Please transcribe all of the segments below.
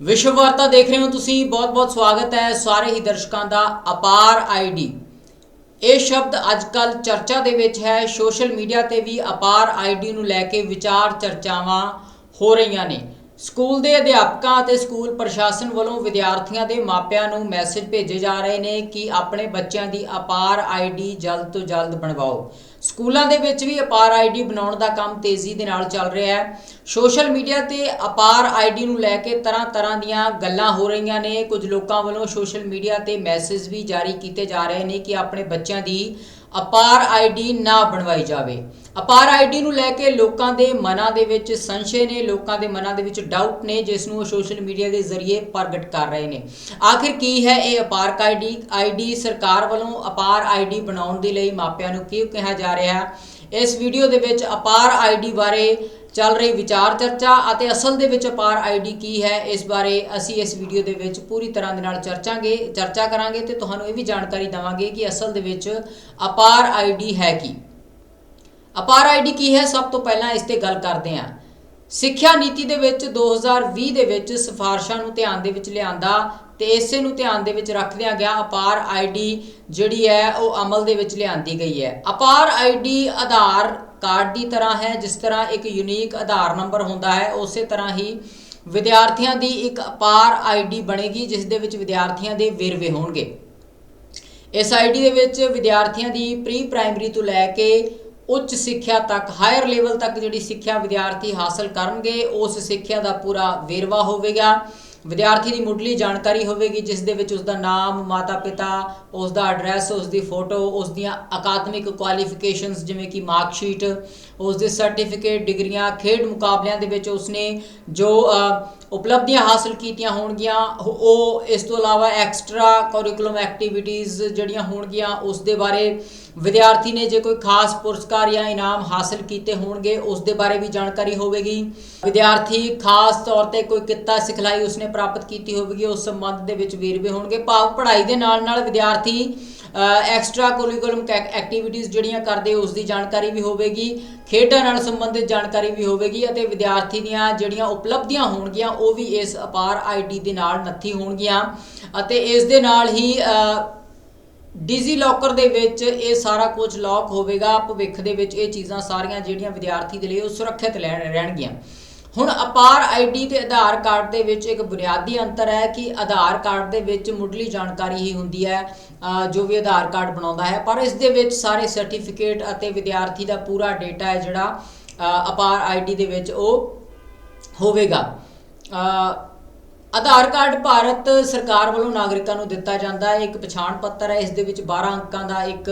ਵਿਸ਼ਵ ਵਾਰਤਾ ਦੇਖ ਰਹੇ ਹੋ ਤੁਸੀਂ। ਬਹੁਤ-ਬਹੁਤ ਸਵਾਗਤ ਹੈ ਸਾਰੇ ਹੀ ਦਰਸ਼ਕਾਂ ਦਾ ਅਪਾਰ ਆਈਡੀ। ਇਹ ਸ਼ਬਦ ਅੱਜਕੱਲ ਚਰਚਾ ਦੇ ਵਿੱਚ ਹੈ। ਸੋਸ਼ਲ ਮੀਡੀਆ ਤੇ ਵੀ ਅਪਾਰ ਆਈਡੀ ਨੂੰ ਲੈ ਕੇ ਵਿਚਾਰ ਚਰਚਾਵਾਂ ਹੋ ਰਹੀਆਂ ਨੇ। ਸਕੂਲ ਦੇ ਅਧਿਆਪਕਾਂ ਅਤੇ ਸਕੂਲ ਪ੍ਰਸ਼ਾਸਨ ਵੱਲੋਂ ਵਿਦਿਆਰਥੀਆਂ ਦੇ ਮਾਪਿਆਂ ਨੂੰ ਮੈਸੇਜ ਭੇਜੇ ਜਾ ਰਹੇ ਨੇ ਕਿ ਆਪਣੇ ਬੱਚਿਆਂ ਦੀ ਅਪਾਰ ਆਈਡੀ ਜਲਦ ਤੋਂ ਜਲਦ ਬਣਵਾਓ। ਸਕੂਲਾਂ ਦੇ ਵਿੱਚ ਵੀ ਅਪਾਰ ਆਈਡੀ ਬਣਾਉਣ ਦਾ ਕੰਮ ਤੇਜ਼ੀ ਦੇ ਨਾਲ ਚੱਲ ਰਿਹਾ ਹੈ। ਸੋਸ਼ਲ ਮੀਡੀਆ ਤੇ ਅਪਾਰ ਆਈਡੀ ਨੂੰ ਲੈ ਕੇ ਤਰ੍ਹਾਂ ਤਰ੍ਹਾਂ ਦੀਆਂ ਗੱਲਾਂ ਹੋ ਰਹੀਆਂ ਨੇ। ਕੁਝ ਲੋਕਾਂ ਵੱਲੋਂ ਸੋਸ਼ਲ ਮੀਡੀਆ ਤੇ ਮੈਸੇਜ ਵੀ ਜਾਰੀ ਕੀਤੇ ਜਾ ਰਹੇ ਨੇ ਕਿ ਆਪਣੇ ਬੱਚਿਆਂ ਦੀ ਅਪਾਰ ਆਈਡੀ ਨਾ ਬਣਵਾਈ ਜਾਵੇ। ਅਪਾਰ ਆਈਡੀ ਨੂੰ ਲੈ ਕੇ ਲੋਕਾਂ ਦੇ ਮਨਾਂ ਦੇ ਵਿੱਚ ਸੰਸ਼ੇ ਨੇ, ਲੋਕਾਂ ਦੇ ਮਨਾਂ ਦੇ ਵਿੱਚ ਡਾਊਟ ਨੇ, ਜਿਸ ਨੂੰ ਉਹ ਸੋਸ਼ਲ ਮੀਡੀਆ ਦੇ ਜ਼ਰੀਏ ਪ੍ਰਗਟ ਕਰ ਰਹੇ ਨੇ। ਆਖਿਰ ਕੀ ਹੈ ਇਹ ਅਪਾਰ ਆਈਡੀ ਆਈਡੀ ਸਰਕਾਰ ਵੱਲੋਂ ਅਪਾਰ ਆਈਡੀ ਬਣਾਉਣ ਦੇ ਲਈ ਮਾਪਿਆਂ ਨੂੰ ਕਿਉਂ ਕਿਹਾ ਜਾ ਰਿਹਾ? ਇਸ ਵੀਡੀਓ ਦੇ ਵਿੱਚ ਅਪਾਰ ਆਈਡੀ ਬਾਰੇ ਚੱਲ ਰਹੀ ਵਿਚਾਰ ਚਰਚਾ ਅਤੇ ਅਸਲ ਦੇ ਵਿੱਚ ਅਪਾਰ ਆਈਡੀ ਕੀ ਹੈ, ਇਸ ਬਾਰੇ ਅਸੀਂ ਇਸ ਵੀਡੀਓ ਦੇ ਵਿੱਚ ਪੂਰੀ ਤਰ੍ਹਾਂ ਦੇ ਨਾਲ ਚਰਚਾਂਗੇ, ਚਰਚਾ ਕਰਾਂਗੇ ਤੇ ਤੁਹਾਨੂੰ ਇਹ ਵੀ ਜਾਣਕਾਰੀ ਦਵਾਂਗੇ ਕਿ ਅਸਲ ਦੇ ਵਿੱਚ ਅਪਾਰ ਆਈਡੀ ਹੈ ਕੀ। ਅਪਾਰ ਆਈਡੀ ਕੀ ਹੈ? ਸਭ ਤੋਂ ਪਹਿਲਾਂ ਇਸ ਤੇ ਗੱਲ ਕਰਦੇ ਹਾਂ। ਸਿੱਖਿਆ ਨੀਤੀ ਦੇ ਵਿੱਚ 2020 ਦੇ ਵਿੱਚ ਸਿਫਾਰਸ਼ਾਂ ਨੂੰ ਧਿਆਨ ਦੇ ਵਿੱਚ ਲਿਆਂਦਾ ਤੇ ਇਸੇ ਨੂੰ ਧਿਆਨ ਦੇ ਵਿੱਚ ਰੱਖਦਿਆਂ ਗਿਆ ਅਪਾਰ ਆਈਡੀ ਜਿਹੜੀ ਹੈ, ਉਹ ਅਮਲ ਦੇ ਵਿੱਚ ਲਿਆਂਦੀ ਗਈ ਹੈ। ਅਪਾਰ ਆਈਡੀ ਆਧਾਰ ਕਾਰਡ ਦੀ ਤਰ੍ਹਾਂ ਹੈ, ਜਿਸ ਤਰ੍ਹਾਂ ਇੱਕ ਯੂਨੀਕ ਆਧਾਰ ਨੰਬਰ ਹੁੰਦਾ ਹੈ, ਉਸੇ ਤਰ੍ਹਾਂ ਹੀ ਵਿਦਿਆਰਥੀਆਂ ਦੀ ਇੱਕ ਅਪਾਰ ਆਈਡੀ ਬਣੇਗੀ, ਜਿਸ ਦੇ ਵਿੱਚ ਵਿਦਿਆਰਥੀਆਂ ਦੇ ਵੇਰਵੇ ਹੋਣਗੇ। ਇਸ ਆਈਡੀ ਦੇ ਵਿੱਚ ਵਿਦਿਆਰਥੀਆਂ ਦੀ ਪ੍ਰੀ ਪ੍ਰਾਇਮਰੀ ਤੋਂ ਲੈ ਕੇ ਉੱਚ ਸਿੱਖਿਆ ਤੱਕ ਹਾਇਰ ਲੈਵਲ ਤੱਕ ਜਿਹੜੀ ਸਿੱਖਿਆ ਵਿਦਿਆਰਥੀ ਹਾਸਲ ਕਰਨਗੇ, ਉਸ ਸਿੱਖਿਆ ਦਾ ਪੂਰਾ ਵੇਰਵਾ ਹੋਵੇਗਾ। ਵਿਦਿਆਰਥੀ ਦੀ ਮੁੱਢਲੀ ਜਾਣਕਾਰੀ ਹੋਵੇਗੀ, ਜਿਸ ਦੇ ਵਿੱਚ ਉਸ ਦਾ ਨਾਮ ਮਾਤਾ ਪਿਤਾ ਉਸ ਦਾ ਐਡਰੈਸ ਉਸ ਦੀ ਫੋਟੋ ਉਸ ਦੀਆਂ ਅਕਾਦਮਿਕ ਕੁਆਲੀਫਿਕੇਸ਼ਨਸ ਜਿਵੇਂ ਕਿ ਮਾਰਕ ਸ਼ੀਟ ਉਸ ਦੇ ਸਰਟੀਫਿਕੇਟ ਡਿਗਰੀਆਂ, ਖੇਡ ਮੁਕਾਬਲਿਆਂ ਦੇ ਵਿੱਚ ਉਸਨੇ ਜੋ ਉਪਲਬਧੀਆਂ ਹਾਸਲ ਕੀਤੀਆਂ ਹੋਣਗੀਆਂ, ਉਹ- ਉਹ ਇਸ ਤੋਂ ਇਲਾਵਾ ਐਕਸਟਰਾ ਕਰਿਕੂਲਮ ਐਕਟੀਵਿਟੀਜ਼ ਜਿਹੜੀਆਂ ਹੋਣਗੀਆਂ ਉਸ ਦੇ ਬਾਰੇ ਵਿਦਿਆਰਥੀ ਨੇ ਜੇ ਕੋਈ ਖਾਸ ਪੁਰਸਕਾਰ ਜਾਂ ਇਨਾਮ ਹਾਸਲ ਕੀਤੇ ਹੋਣਗੇ, ਉਸ ਦੇ ਬਾਰੇ ਵੀ ਜਾਣਕਾਰੀ ਹੋਵੇਗੀ। ਵਿਦਿਆਰਥੀ ਖਾਸ ਤੌਰ ਤੇ ਕੋਈ ਕਿੱਤਾ ਸਿਖਲਾਈ ਉਸਨੇ ਪ੍ਰਾਪਤ ਕੀਤੀ ਹੋਵੇਗੀ, ਉਸ ਸੰਬੰਧ ਦੇ ਵਿੱਚ ਵੇਰਵੇ ਹੋਣਗੇ। ਭਾਵ ਪੜ੍ਹਾਈ ਦੇ ਨਾਲ ਨਾਲ ਵਿਦਿਆਰਥੀ ਐਕਸਟਰਾ ਕਰਿਕੂਲਮ ਐਕਟੀਵਿਟੀਜ਼ ਜਿਹੜੀਆਂ ਕਰਦੇ, ਉਸ ਦੀ ਜਾਣਕਾਰੀ ਵੀ ਹੋਵੇਗੀ, ਖੇਡਾਂ ਨਾਲ ਸੰਬੰਧਿਤ ਜਾਣਕਾਰੀ ਵੀ ਹੋਵੇਗੀ ਅਤੇ ਵਿਦਿਆਰਥੀ ਦੀਆਂ ਜਿਹੜੀਆਂ ਉਪਲਬਧੀਆਂ ਹੋਣਗੀਆਂ, ਉਹ ਵੀ ਇਸ ਅਪਾਰ ਆਈਡੀ ਦੇ ਨਾਲ ਨੱਥੀ ਹੋਣਗੀਆਂ ਅਤੇ ਇਸ ਦੇ ਨਾਲ ਹੀ ਡਿਜੀ ਲੋਕਰ ਦੇ ਵਿੱਚ ਇਹ ਸਾਰਾ ਕੁਝ ਲੌਕ ਹੋਵੇਗਾ ਭਵਿੱਖ ਦੇ ਵਿੱਚ ਇਹ ਚੀਜ਼ਾਂ ਸਾਰੀਆਂ ਜਿਹੜੀਆਂ ਵਿਦਿਆਰਥੀ ਦੇ ਲਈ ਉਹ ਸੁਰੱਖਿਅਤ ਰਹਿਣ- ਰਹਿਣਗੀਆਂ। ਹੁਣ ਅਪਾਰ ਆਈਡੀ ਤੇ ਆਧਾਰ ਕਾਰਡ ਦੇ ਵਿੱਚ ਇੱਕ ਬੁਨਿਆਦੀ ਅੰਤਰ ਹੈ ਕਿ ਆਧਾਰ ਕਾਰਡ ਦੇ ਵਿੱਚ ਮੁੱਢਲੀ ਜਾਣਕਾਰੀ ਹੀ ਹੁੰਦੀ ਹੈ ਜੋ ਵੀ ਆਧਾਰ ਕਾਰਡ ਬਣਾਉਂਦਾ ਹੈ। ਪਰ ਇਸ ਦੇ ਵਿੱਚ ਸਾਰੇ ਸਰਟੀਫਿਕੇਟ ਅਤੇ ਵਿਦਿਆਰਥੀ ਦਾ ਪੂਰਾ ਡਾਟਾ ਹੈ ਜਿਹੜਾ ਅ, ਅਪਾਰ ਆਈਡੀ ਦੇ ਵਿੱਚ ਉਹ ਹੋਵੇਗਾ। ਆਧਾਰ ਕਾਰਡ ਭਾਰਤ ਸਰਕਾਰ ਵੱਲੋਂ ਨਾਗਰਿਕਾਂ ਨੂੰ ਦਿੱਤਾ ਜਾਂਦਾ ਹੈ। ਇੱਕ ਪਛਾਣ ਪੱਤਰ ਹੈ। ਇਸ ਦੇ ਵਿੱਚ 12 ਅੰਕਾਂ ਦਾ ਇੱਕ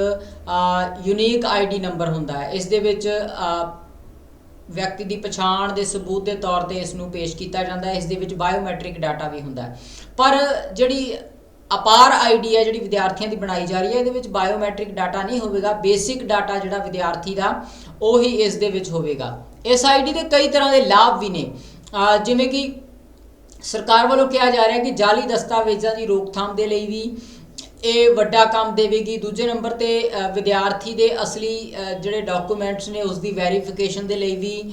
ਯੂਨੀਕ ਆਈਡੀ ਨੰਬਰ ਹੁੰਦਾ ਹੈ। ਇਸ ਦੇ ਵਿੱਚ ਵਿਅਕਤੀ ਦੀ ਪਛਾਣ ਦੇ ਸਬੂਤ ਦੇ ਤੌਰ ਤੇ ਇਸ ਨੂੰ ਪੇਸ਼ ਕੀਤਾ ਜਾਂਦਾ ਹੈ। ਇਸ ਦੇ ਵਿੱਚ ਬਾਇਓਮੈਟ੍ਰਿਕ ਡਾਟਾ ਵੀ ਹੁੰਦਾ ਹੈ। ਪਰ ਜਿਹੜੀ ਅਪਾਰ ਆਈਡੀ ਹੈ, ਜਿਹੜੀ ਵਿਦਿਆਰਥੀਆਂ ਦੀ ਬਣਾਈ ਜਾ ਰਹੀ ਹੈ, ਇਹਦੇ ਵਿੱਚ ਬਾਇਓਮੈਟ੍ਰਿਕ ਡਾਟਾ ਨਹੀਂ ਹੋਵੇਗਾ। ਬੇਸਿਕ ਡਾਟਾ ਜਿਹੜਾ ਵਿਦਿਆਰਥੀ ਦਾ, ਉਹੀ ਇਸ ਦੇ ਵਿੱਚ ਹੋਵੇਗਾ। ਇਸ ਆਈਡੀ ਦੇ ਕਈ ਤਰ੍ਹਾਂ ਦੇ ਲਾਭ ਵੀ ਨੇ। ਜਿਵੇਂ ਕਿ ਸਰਕਾਰ ਵੱਲੋਂ ਕਿਹਾ ਜਾ ਰਿਹਾ ਕਿ ਜਾਲੀ ਦਸਤਾਵੇਜ਼ਾਂ ਦੀ ਰੋਕਥਾਮ ਦੇ ਲਈ ਵੀ ਇਹ ਵੱਡਾ ਕੰਮ ਦੇਵੇਗੀ। ਦੂਜੇ ਨੰਬਰ ਤੇ ਵਿਦਿਆਰਥੀ ਦੇ ਅਸਲੀ ਜਿਹੜੇ ਡਾਕੂਮੈਂਟਸ ਨੇ ਉਸ ਦੀ ਵੈਰੀਫਿਕੇਸ਼ਨ ਦੇ ਲਈ ਵੀ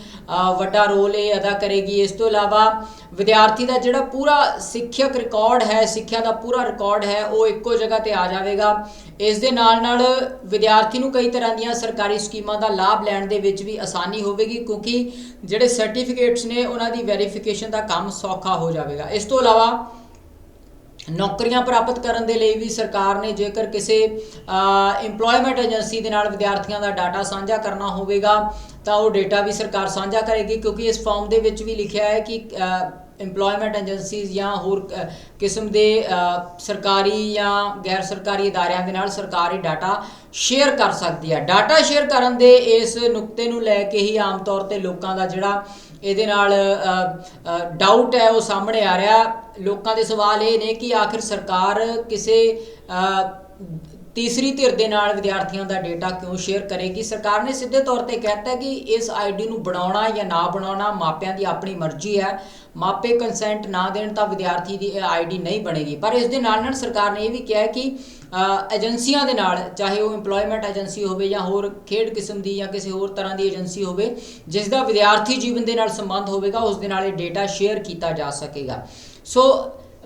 ਵੱਡਾ ਰੋਲ ਇਹ ਅਦਾ ਕਰੇਗੀ। ਇਸ ਤੋਂ ਇਲਾਵਾ ਵਿਦਿਆਰਥੀ ਦਾ ਜਿਹੜਾ ਪੂਰਾ ਸਿੱਖਿਅਕ ਰਿਕਾਰਡ ਹੈ, ਸਿੱਖਿਆ ਦਾ ਪੂਰਾ ਰਿਕਾਰਡ ਹੈ, ਉਹ ਇੱਕੋ ਜਗ੍ਹਾ ਤੇ ਆ ਜਾਵੇਗਾ। ਇਸ ਦੇ ਨਾਲ ਨਾਲ ਵਿਦਿਆਰਥੀ ਨੂੰ ਕਈ ਤਰ੍ਹਾਂ ਦੀਆਂ ਸਰਕਾਰੀ ਸਕੀਮਾਂ ਦਾ ਲਾਭ ਲੈਣ ਦੇ ਵਿੱਚ ਵੀ ਆਸਾਨੀ ਹੋਵੇਗੀ, ਕਿਉਂਕਿ ਜਿਹੜੇ ਸਰਟੀਫਿਕੇਟਸ ਨੇ, ਉਹਨਾਂ ਦੀ ਵੈਰੀਫਿਕੇਸ਼ਨ ਦਾ ਕੰਮ ਸੌਖਾ ਹੋ ਜਾਵੇਗਾ। ਇਸ ਤੋਂ ਇਲਾਵਾ ਨੌਕਰੀਆਂ ਪ੍ਰਾਪਤ ਕਰਨ ਦੇ ਲਈ ਵੀ ਸਰਕਾਰ ਨੇ ਜੇਕਰ ਕਿਸੇ EMPLOYMENT ਏਜੰਸੀ ਦੇ ਨਾਲ ਵਿਦਿਆਰਥੀਆਂ ਦਾ ਡਾਟਾ ਸਾਂਝਾ ਕਰਨਾ ਹੋਵੇਗਾ, ਤਾਂ ਉਹ ਡਾਟਾ ਵੀ ਸਰਕਾਰ ਸਾਂਝਾ ਕਰੇਗੀ, ਕਿਉਂਕਿ ਇਸ ਫਾਰਮ ਦੇ ਵਿੱਚ ਵੀ ਲਿਖਿਆ ਹੈ ਕਿ EMPLOYMENT ਏਜੰਸੀਜ਼ ਜਾਂ ਹੋਰ ਕਿਸਮ ਦੇ ਸਰਕਾਰੀ ਜਾਂ ਗੈਰ ਸਰਕਾਰੀ ਅਦਾਰਿਆਂ ਦੇ ਨਾਲ ਸਰਕਾਰ ਇਹ ਡਾਟਾ ਸ਼ੇਅਰ ਕਰ ਸਕਦੀ ਹੈ। ਡਾਟਾ ਸ਼ੇਅਰ ਕਰਨ ਦੇ ਇਸ ਨੁਕਤੇ ਨੂੰ ਲੈ ਕੇ ਹੀ ਆਮ ਤੌਰ ਤੇ ਲੋਕਾਂ ਦਾ ਜਿਹੜਾ ਇਹਦੇ ਨਾਲ ਡਾਊਟ ਹੈ, ਉਹ ਸਾਹਮਣੇ ਆ ਰਿਹਾ। ਲੋਕਾਂ ਦੇ ਸਵਾਲ ਇਹ ਨੇ ਕਿ ਆਖਿਰ ਸਰਕਾਰ ਕਿਸੇ ਤੀਸਰੀ ਧਿਰ ਦੇ ਨਾਲ ਵਿਦਿਆਰਥੀਆਂ ਦਾ ਡਾਟਾ ਕਿਉਂ ਸ਼ੇਅਰ ਕਰੇਗੀ? ਸਰਕਾਰ ਨੇ ਸਿੱਧੇ ਤੌਰ ਤੇ ਕਹਿਤਾ ਕਿ ਇਸ ਆਈਡੀ ਨੂੰ ਬਣਾਉਣਾ ਜਾਂ ਨਾ ਬਣਾਉਣਾ ਮਾਪਿਆਂ ਦੀ ਆਪਣੀ ਮਰਜ਼ੀ ਹੈ। ਮਾਪੇ ਕੰਸੈਂਟ ਨਾ ਦੇਣ ਤਾਂ ਵਿਦਿਆਰਥੀ ਦੀ ਇਹ ਆਈਡੀ ਨਹੀਂ ਬਣੇਗੀ। ਪਰ ਇਸ ਦੇ ਨਾਲ ਨਾਲ ਸਰਕਾਰ ਨੇ ਇਹ ਵੀ ਕਿਹਾ ਕਿ ਏਜੰਸੀਆਂ ਦੇ ਨਾਲ, ਚਾਹੇ ਉਹ EMPLOYMENT ਏਜੰਸੀ ਹੋਵੇ ਜਾਂ ਹੋਰ ਖੇਡ ਕਿਸਮ ਦੀ ਜਾਂ ਕਿਸੇ ਹੋਰ ਤਰ੍ਹਾਂ ਦੀ ਏਜੰਸੀ ਹੋਵੇ ਜਿਸ ਦਾ ਵਿਦਿਆਰਥੀ ਜੀਵਨ ਦੇ ਨਾਲ ਸੰਬੰਧ ਹੋਵੇਗਾ, ਉਸ ਦੇ ਨਾਲ ਇਹ ਡਾਟਾ ਸ਼ੇਅਰ ਕੀਤਾ ਜਾ ਸਕੇਗਾ। ਸੋ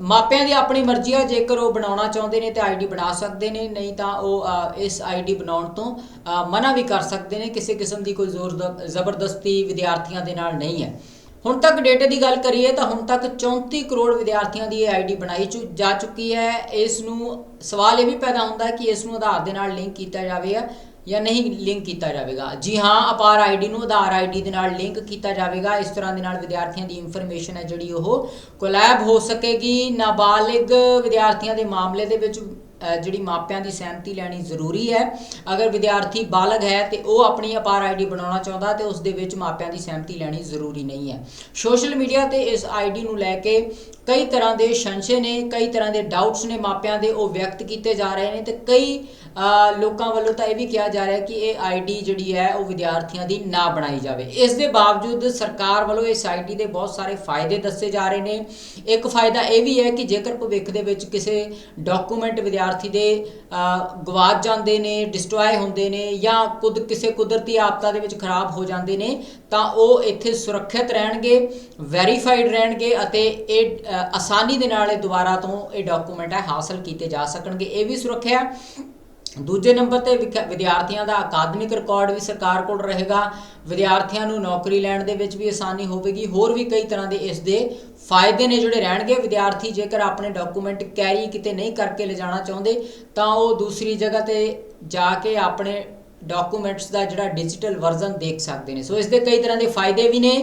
ਮਾਪਿਆਂ ਦੀ ਆਪਣੀ ਮਰਜ਼ੀ ਆ ਜੇਕਰ ਉਹ ਬਣਾਉਣਾ ਚਾਹੁੰਦੇ ਨੇ ਤੇ ਆਈਡੀ ਬਣਾ ਸਕਦੇ ਨੇ ਨਹੀਂ ਤਾਂ ਉਹ ਅ, ਇਸ ਆਈਡੀ ਬਣਾਉਣ ਤੋਂ ਮਨਾ ਵੀ ਕਰ ਸਕਦੇ ਨੇ ਕਿਸੇ ਕਿਸਮ ਦੀ ਕੋਈ ਜ਼ੋਰ ਜ਼ਬਰਦਸਤੀ ਵਿਦਿਆਰਥੀਆਂ ਦੇ ਨਾਲ ਨਹੀਂ ਹੈ। ਹੁਣ ਤੱਕ ਡੇਟੇ ਦੀ ਗੱਲ ਕਰੀਏ ਤਾਂ ਹੁਣ ਤੱਕ 34 ਕਰੋੜ ਵਿਦਿਆਰਥੀਆਂ ਦੀ ਇਹ ਆਈਡੀ ਬਣਾਈ ਚੁ- ਜਾ ਚੁੱਕੀ ਹੈ। ਇਸ ਨੂੰ ਸਵਾਲ ਇਹ ਵੀ ਪੈਦਾ ਹੁੰਦਾ ਕਿ ਇਸ ਨੂੰ ਆਧਾਰ ਦੇ ਨਾਲ ਲਿੰਕ ਕੀਤਾ ਜਾਵੇ ਜਾਂ ਨਹੀਂ ਲਿੰਕ ਕੀਤਾ ਜਾਵੇਗਾ। ਜੀ ਹਾਂ, ਅਪਾਰ ਆਈਡੀ ਨੂੰ ਆਧਾਰ ਆਈਡੀ ਦੇ ਨਾਲ ਲਿੰਕ ਕੀਤਾ ਜਾਵੇਗਾ। ਇਸ ਤਰ੍ਹਾਂ ਦੇ ਨਾਲ ਵਿਦਿਆਰਥੀਆਂ ਦੀ ਇਨਫੋਰਮੇਸ਼ਨ ਹੈ ਜਿਹੜੀ ਉਹ ਕੋਲੈਬ ਹੋ ਸਕੇਗੀ। ਨਾਬਾਲਿਗ ਵਿਦਿਆਰਥੀਆਂ ਦੇ ਮਾਮਲੇ ਦੇ ਵਿੱਚ ਜਿਹੜੀ ਮਾਪਿਆਂ ਦੀ ਸਹਿਮਤੀ ਲੈਣੀ ਜ਼ਰੂਰੀ ਹੈ। ਅਗਰ ਵਿਦਿਆਰਥੀ ਬਾਲਗ ਹੈ ਤੇ ਉਹ ਆਪਣੀ ਅਪਾਰ ਆਈਡੀ ਬਣਾਉਣਾ ਚਾਹੁੰਦਾ ਤੇ ਉਸ ਦੇ ਵਿੱਚ ਮਾਪਿਆਂ ਦੀ ਸਹਿਮਤੀ ਲੈਣੀ ਜ਼ਰੂਰੀ ਨਹੀਂ ਹੈ। ਸੋਸ਼ਲ ਮੀਡੀਆ ਤੇ ਇਸ ਆਈਡੀ ਨੂੰ ਲੈ ਕੇ ਕਈ ਤਰ੍ਹਾਂ ਦੇ ਸੰਸ਼ੇ ਨੇ, ਕਈ ਤਰ੍ਹਾਂ ਦੇ ਡਾਊਟਸ ਨੇ ਮਾਪਿਆਂ ਦੇ, ਉਹ ਵਿਅਕਤ ਕੀਤੇ ਜਾ ਰਹੇ ਨੇ ਤੇ ਕਈ ਲੋਕਾਂ ਵੱਲੋਂ ਤਾਂ ਇਹ ਵੀ ਕਿਹਾ ਜਾ ਰਿਹਾ ਕਿ ਇਹ ਆਈਡੀ ਜਿਹੜੀ ਹੈ ਉਹ ਵਿਦਿਆਰਥੀਆਂ ਦੀ ਨਾ ਬਣਾਈ ਜਾਵੇ। ਇਸ ਦੇ ਬਾਵਜੂਦ ਸਰਕਾਰ ਵੱਲੋਂ ਇਸ ਆਈਡੀ ਦੇ ਬਹੁਤ ਸਾਰੇ ਫਾਇਦੇ ਦੱਸੇ ਜਾ ਰਹੇ ਨੇ। ਇੱਕ ਫਾਇਦਾ ਇਹ ਵੀ ਹੈ ਕਿ ਜੇਕਰ ਭਵਿੱਖ ਦੇ ਵਿੱਚ ਕਿਸੇ ਡਾਕੂਮੈਂਟ ਵਿਦਿਆਰਥੀ ਦੇ ਗਵਾਚ ਜਾਂਦੇ ਨੇ ਡਿਸਟਰੋਏ ਹੁੰਦੇ ਨੇ ਜਾਂ ਕੁਦ, ਕਿਸੇ ਕੁਦਰਤੀ ਆਪਦਾ ਦੇ ਵਿੱਚ ਖਰਾਬ ਹੋ ਜਾਂਦੇ ਨੇ, ਤਾਂ ਉਹ ਇੱਥੇ ਸੁਰੱਖਿਅਤ ਰਹਿਣਗੇ ਵੈਰੀਫਾਈਡ ਰਹਿਣਗੇ ਅਤੇ ਇਹ ਆਸਾਨੀ ਦੇ ਨਾਲ ਇਹ ਦੁਬਾਰਾ ਤੋਂ ਇਹ ਡਾਕੂਮੈਂਟ ਹੈ ਹਾਸਲ ਕੀਤੇ ਜਾ ਸਕਣਗੇ। ਇਹ ਵੀ ਸੁਰੱਖਿਆ ਦੂਜੇ ਨੰਬਰ ਤੇ ਵਿਦਿਆਰਥੀਆਂ ਦਾ ਅਕਾਦਮਿਕ ਰਿਕਾਰਡ ਵੀ ਸਰਕਾਰ ਕੋਲ ਰਹੇਗਾ। ਵਿਦਿਆਰਥੀਆਂ ਨੂੰ ਨੌਕਰੀ ਲੈਣ ਦੇ ਵਿੱਚ ਵੀ ਆਸਾਨੀ ਹੋਵੇਗੀ। ਹੋਰ ਵੀ ਕਈ ਤਰ੍ਹਾਂ ਦੇ ਇਸ ਦੇ ਫਾਇਦੇ ਨੇ ਜਿਹੜੇ ਰਹਿਣਗੇ। ਵਿਦਿਆਰਥੀ ਜੇਕਰ ਆਪਣੇ ਡਾਕੂਮੈਂਟ ਕੈਰੀ ਕਿਤੇ ਨਹੀਂ ਕਰਕੇ ਲਿਜਾਣਾ ਚਾਹੁੰਦੇ, ਤਾਂ ਉਹ ਦੂਸਰੀ ਜਗ੍ਹਾ ਤੇ ਜਾ ਕੇ ਆਪਣੇ ਡਾਕੂਮੈਂਟਸ ਦਾ ਜਿਹੜਾ ਡਿਜੀਟਲ ਵਰਜ਼ਨ ਦੇਖ ਸਕਦੇ ਨੇ। ਸੋ ਇਸ ਦੇ ਕਈ ਤਰ੍ਹਾਂ ਦੇ ਫਾਇਦੇ ਵੀ ਨੇ।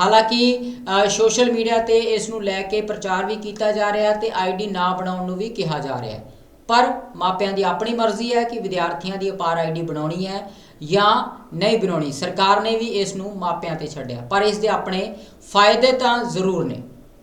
ਹਾਲਾਂਕਿ ਸੋਸ਼ਲ ਮੀਡੀਆ ਤੇ ਇਸ ਨੂੰ ਲੈ ਕੇ ਪ੍ਰਚਾਰ ਵੀ ਕੀਤਾ ਜਾ ਰਿਹਾ ਤੇ ਆਈਡੀ ਨਾ ਬਣਾਉਣ ਨੂੰ ਵੀ ਕਿਹਾ ਜਾ ਰਿਹਾ ਪਰ ਮਾਪਿਆਂ ਦੀ ਆਪਣੀ ਮਰਜ਼ੀ ਹੈ ਕਿ ਵਿਦਿਆਰਥੀਆਂ ਦੀ ਅਪਾਰ ਆਈਡੀ ਬਣਾਉਣੀ ਹੈ ਜਾਂ ਨਹੀਂ ਬਣਾਉਣੀ। ਸਰਕਾਰ ਨੇ ਵੀ ਇਸ ਨੂੰ ਮਾਪਿਆਂ ਤੇ ਛੱਡਿਆ। ਪਰ ਇਸ ਦੇ ਆਪਣੇ ਫਾਇਦੇ ਤਾਂ ਜ਼ਰੂਰ ਨੇ।